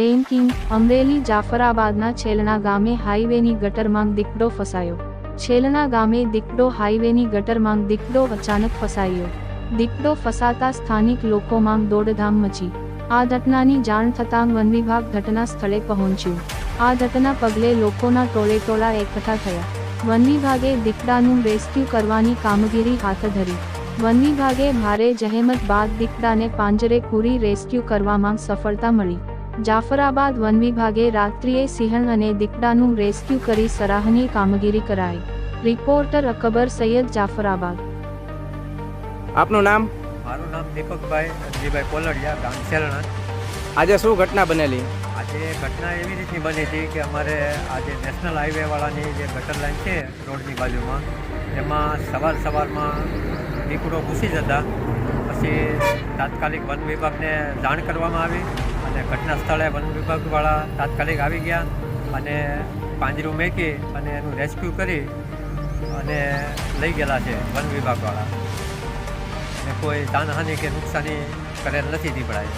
Breaking Amreli જાફરાબાદના છેલણા ગામે હાઈવેની ગટરમાં દીકડો ફસાયો. છેલણા ગામે દીકડો હાઈવેની ગટરમાં દીકડો અચાનક ફસાયો. દીકડો ફસાતા સ્થાનિક લોકોમાં દોડધામ મચી. આ ઘટનાની જાણ થતાં વન વિભાગ ઘટના સ્થળે પહોંચ્યું. આ ઘટના પગલે લોકોના ટોળે ટોળા એકઠા થયા. વન વિભાગે દીકડાનું રેસ્ક્યુ કરવાની કામગીરી હાથ ધરી. વન વિભાગે ભારે જહેમત બાદ દીકડાને પાંજરે પૂરી રેસ્ક્યુ કરવામાં સફળતા મળી. જાફરાબાદ વન વિભાગે રાત્રિએ સિંહણ અને દીકડાનું રેસ્ક્યુ કરી સરાહનીય કામગીરી કરાઈ. રિપોર્ટર અકબર સૈયદ જાફરાબાદ. આપનું નામ? મારું નામ દીપકભાઈ અજયભાઈ પોલડિયા ગામ સેલણા આજે શું ઘટના બનેલી? આજે ઘટના એવી રીતની બની હતી કે અમારે આજે નેશનલ હાઈવેવાળાની જે ગટર લાઈન છે રોડની બાજુમાં એમાં સવાર સવારમાં દીકરો ઘૂસી જતા પછી તાત્કાલિક વન વિભાગને જાણ કરવામાં આવી અને ઘટના સ્થળે વન વિભાગવાળા તાત્કાલિક આવી ગયા અને પાંજરું મેકી અને એનું રેસ્ક્યુ કરી અને લઈ ગયેલા છે વન વિભાગવાળા. અને કોઈ જાનહાનિ કે નુકસાની કરેલ નથી દીપડાએ